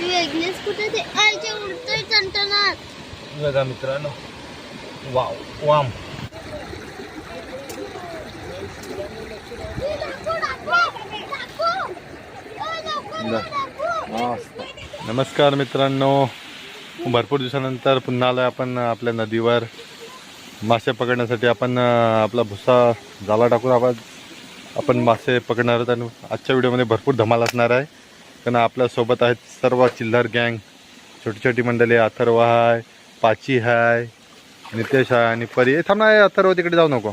वेगळीच कुठे ते आईच्या उडतोय बघा मित्रांनो. वाव वाम. नमस्कार मित्रांनो. भरपूर दिवसानंतर पुन्हा आलोय आपण आपल्या नदीवर. मासे पकडण्यासाठी आपण आपला भुसा जाला टाकून आपण आपण मासे पकडणार आहोत आणि आजच्या व्हिडिओमध्ये भरपूर धमाल असणार आहे. कारण आपल्यासोबत आहेत सर्व चिल्लर गँग छोटी छोटी मंडळी अथर्व आहे पाची आहे नितेश आहे आणि परी. हे थांबणार आहे अथर्व तिकडे जाऊ नको.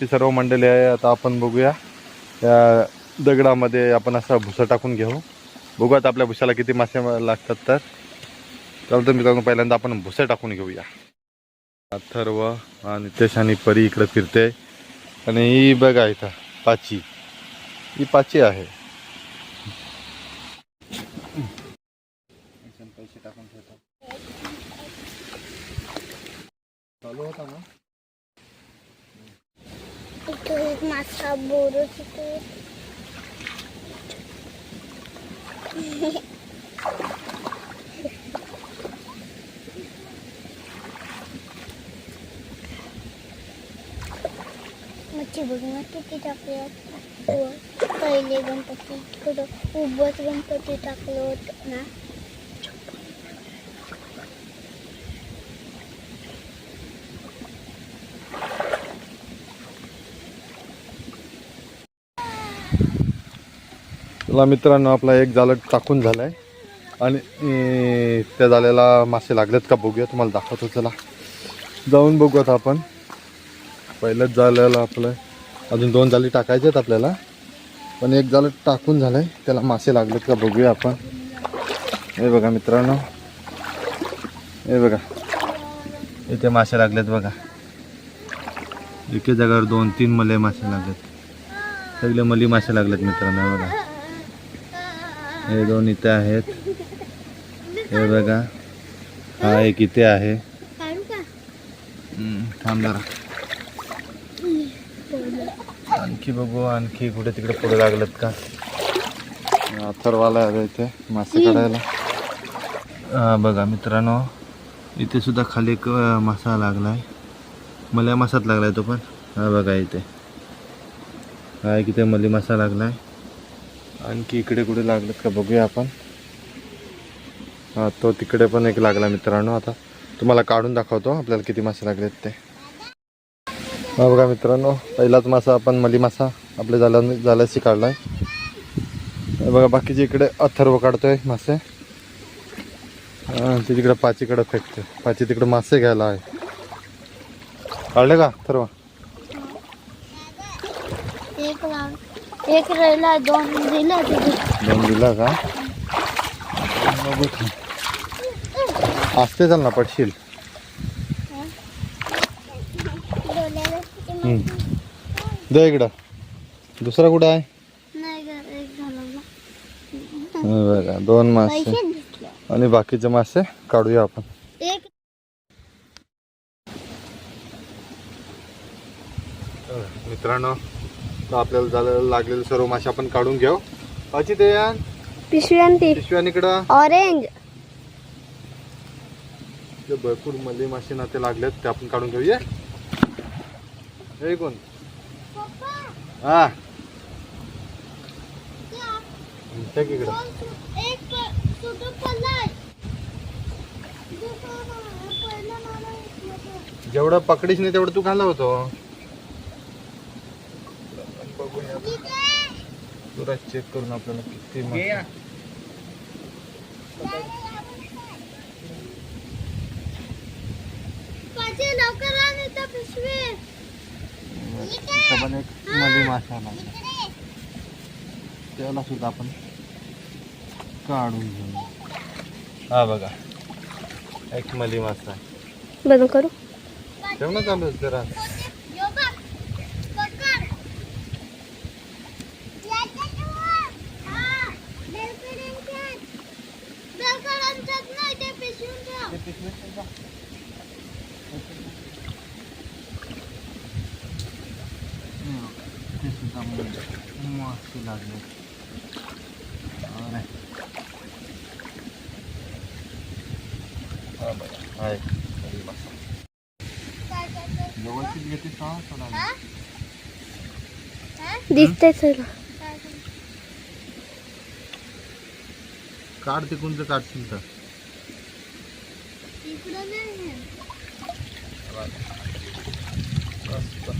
ती सर्व मंडळी आहे आता आपण बघूया. या दगडामध्ये आपण असा भुसा टाकून घेऊ. बघूयात आपल्या भुसाला किती मासे लागतात तर. चालतं मित्रांनो पहिल्यांदा आपण भुसा टाकून घेऊया. अथर्व नितेश आणि परी इकडे फिरते. आणि ही बघा इथं पाची. ही पाची आहे पैसे टाकून ठेवतो चालू होता ना इथे एक मासा बोर तिथे मच्छी बघ ना किती टाकले पहिले गणपती इकडं उभंच गणपती चला मित्रांनो आपला एक जालं टाकून झालाय. आणि त्या जाल्याला मासे लागलेत का बघूया तुम्हाला दाखवतो चला. जाऊन बघूयात आपण. पहिल्याच जाल्याला आपलं अजून दोन जाळी टाकायचे आहेत आपल्याला. पण एक जालं टाकून झालंय त्याला मासे लागलेत का बघूया आपण. हे बघा मित्रांनो. हे बघा. इथे मासे लागलेत बघा. एके जागावर दोन तीन मले मासे लागलेत. सगळे मली मासे लागलेत मित्रांनो बघा. हे दोन इथे आहेत. हे बघा. हा एक इथे आहे. थांब जरा. आणखी बघू आणखी कुठे तिकडे पुढे लागलेत का? अथर्वाला आहे इथे मासे काढायला. हा बघा मित्रांनो इथे सुद्धा खाली एक मासा लागलाय. मल्या मासात लागलाय तो पण. हा बघा इथे. हा एक इथे मली मासा लागलाय. आणखी इकडे कुठे लागलेत का बघूया आपण. हा तो तिकडे पण एक लागला मित्रांनो आता. तुम्हाला काढून दाखवतो आपल्याला किती मासे लागलेत ते. हा बघा मित्रांनो पहिलाच मासा आपण मली मासा आपल्या जाल्या झाल्याशी काढलाय आहे बघा बाकीचे इकडे अथर्व काढतोय मासे. ते तिकडे पाचीकडे फेकते पाची तिकडे मासे घ्यायला आहे. काढले का अथर्व एक लाव एक राहिला दोन दिला दोन दिला का. असते चाल ना पडशील. दे इकडं. दुसरा कुठं आहे? बघा. दोन मासे. आणि बाकीचे मासे काढूया आपण. मित्रांनो तर आपल्याला झालं लागलेले सर्व मासे आपण काढून घेऊ. अची ते यान पिशव्यांती. पिशव्यान इकडं ऑरेंज. जे भरपूर मले मासे ना ते लागलेत ते आपण काढून घेऊया. हे कोण? हा. इकडं? जेवढं पकडीच नाही तेवढं तू घाला होतो बघूया तुला चेक करून आपल्याला किती मासे- पाहिजे लवकर आण इथं पिशवी. इथं पण एक मली मासा आला त्याला सुद्धा आपण काढून घेऊ. हा बघा. एक मली मासा बंद करू. ठेव ना चालू जरा यो बघ पकड हा बेलकड्यांच्यात बेलकड्यांच्यात नाही ते पिशवीत ठेव ते सुद्धा मासे लागले आहे व्यवस्थित घेते दिसतंय काढ ते कोणतं काढशील तर. इकडं नाही मस्त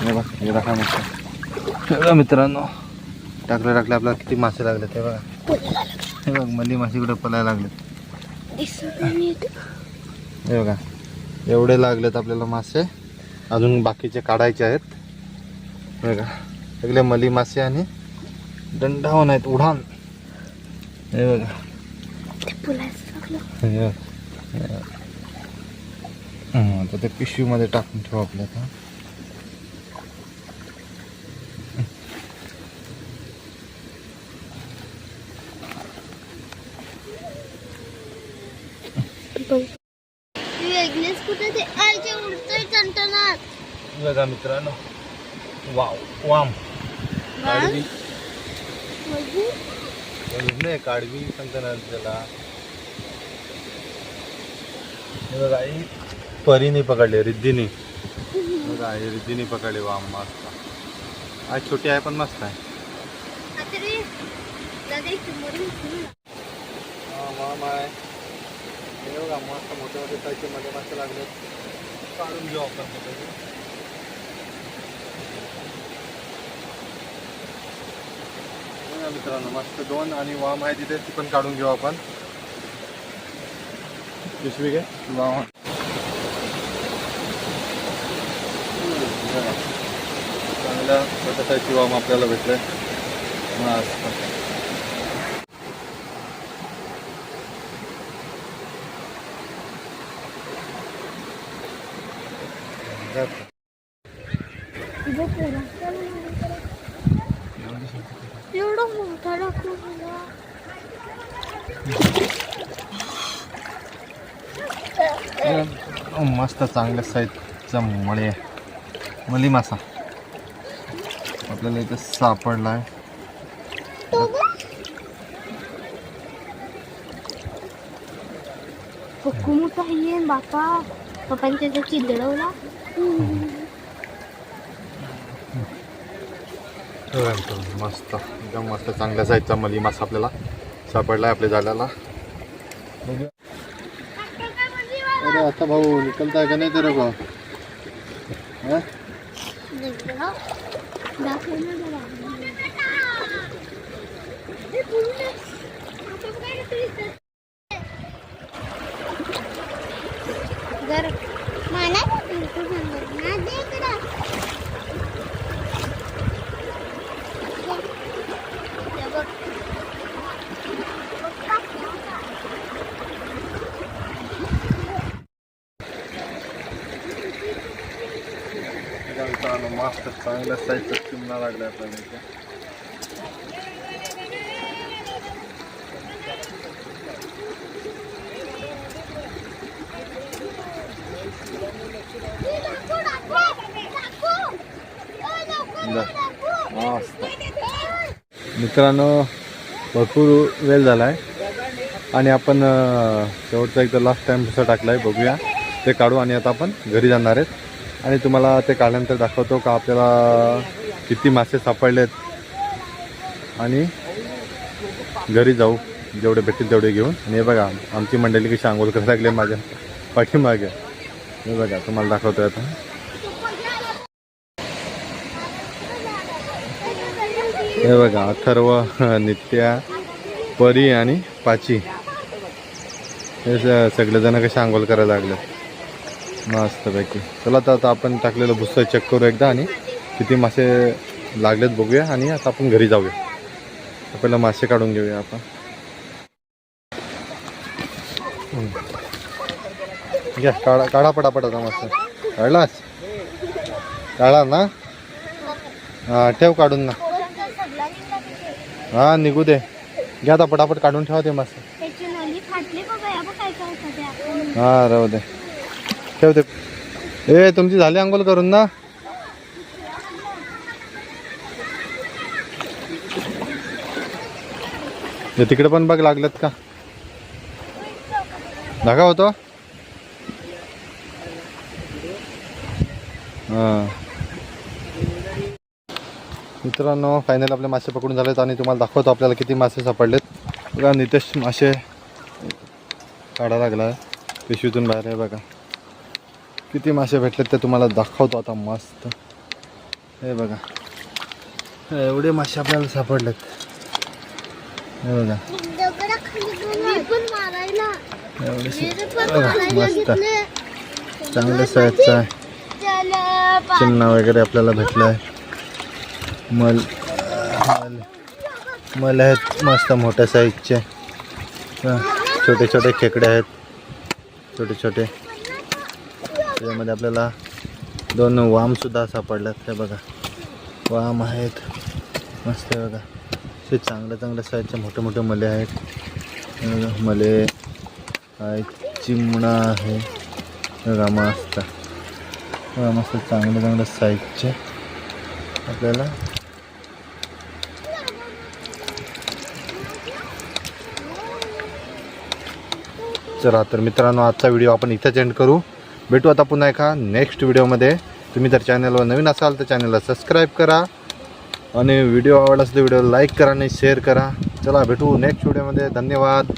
हे बघ हे दाखवा मस्त. बघा मित्रांनो टाकले टाकले आपल्याला किती मासे लागले ते बघा. हे बघ मल्ली मासे कुठे पलायला लागले हे बघा एवढे लागलेत आपल्याला मासे. अजून बाकीचे काढायचे आहेत. बघा. सगळे मली मासे आणि दंडावन आहेत उडान हे बघा. आता ते पिशवीमध्ये टाकून ठेवू आपल्या आता. वेगळीच कुठे ते उडतोय बघा मित्रांनो. वाव वाम. काढवी अजून नाही काढवी सांगता ना त्याला बघा ही परीने पकडले रिद्धीने. बघा ही रिद्धीने पकडले वाम मस्त. आज छोटी आहे पण मस्त आहे. वाम हे बघा मस्त मोठे मोठे साईजचे मध्ये मस्त लागले. काढून घेऊ आपण बघा मित्रांनो. मस्त दोन आणि वाम आहे तिथे ती पण काढून घेऊ आपण. पिशवी घे. वाम. चांगल्या साईजची वाम आपल्याला भेटले मस्त. एवढा मोठा टाकू मला. मस्त चांगल्या साईजचा मळे. मली मासा. आपल्याला इथं सापडला आहे मोठा आहे बापा. पप्पाने त्याचा हो, हो, हो. मस्त. एकदम मस्त चांगल्या साईजचा मली मासा आपल्याला सापडला आहे आपल्या जाड्याला अरे आता भाऊ निकलताय का नाही तर भाऊ हा? दाखव ना जरा. ए, बोलू ना. आपण काय करतो इथं? जर मला नाही बिलकुल समजत. ना दे इकडं. हे बघ. एकदम मस्त चांगल्या साईजचा चिमणा लागला आपल्याला इथे मस्त मित्रांनो भरपूर वेळ झाला आहे आणि आपण शेवटचा एकदा लास्ट टाइम भुसा टाकला आहे बघूया. ते काढू आणि आता आपण घरी जाणार आहेत. आणि तुम्हाला ते काढल्यानंतर दाखवतो का आपल्याला किती मासे सापडलेत. आणि घरी जाऊ जेवढे भेटतील तेवढे घेऊन. आणि हे बघा आमची मंडळी कशी आंघोळ करायला लागली माझ्या पाठीमागे. हे बघा तुम्हाला दाखवतोय आता. हे बघा अथर्व नित्या परी आणि पाची. हे स- सगळेजण कसे आंघोळ करायला लागले मस्तपैकी. चला तर आता आपण टाकलेलं भुस्सा चेक करू एकदा आणि किती मासे लागलेत बघूया आणि आता आपण घरी जाऊया. पहिलं मासे काढून घेऊया आपण. घ्या काढा काढा पटापट आता मस्त काढलास? काढा ना. हा ठेव काढून ना. हा निघू दे. घ्या आता पटापट काढून ठेवा ते मस्त आपण हा राहू दे. ठेवते ए तुमची झाली अंघोळ करून ना. तिकडे पण बघ लागलेत का? धागा होतो? मित्रांनो फायनल आपले मासे पकडून झालेत आणि तुम्हाला दाखवतो आपल्याला किती मासे सापडलेत. बघा नितेश मासे काढा लागला पिशवीतून बाहेर आहे बघा. किती मासे भेटलेत ते तुम्हाला दाखवतो आता मस्त. हे बघा. एवढे मासे आपल्याला सापडलेत. हे बघा. एवढे मस्त. चांगल्या साईजचं आहे. चिन्ह वगैरे आपल्याला भेटलं आहे मल मल मल आहेत मस्त मोठ्या साईजचे. छोटे छोटे खेकडे आहेत. छोटे छोटे त्याच्यामध्ये आपल्याला दोन वामसुद्धा सापडल्यात. हे बघा. वाम आहेत. मस्त आहे बघा. असे चांगल्या चांगल्या साईजचे मोठे मोठे मले आहेत. मले आहेत. चिमणा आहे. हे बघा मस्त. बघा, मस्त चांगल्या चांगल्या साईजचे आपल्याला चला तर मित्रांनो आजचा व्हिडिओ आपण इथंच एंड करू. भेटू आता पुन्हा एका नेक्स्ट व्हिडिओमध्ये तुम्ही जर चॅनलवर नवीन असाल तर चॅनलला सबस्क्राईब करा. आणि व्हिडिओ आवडला असेल तर व्हिडिओ लाईक करा आणि शेअर करा. चला भेटू नेक्स्ट व्हिडिओमध्ये धन्यवाद.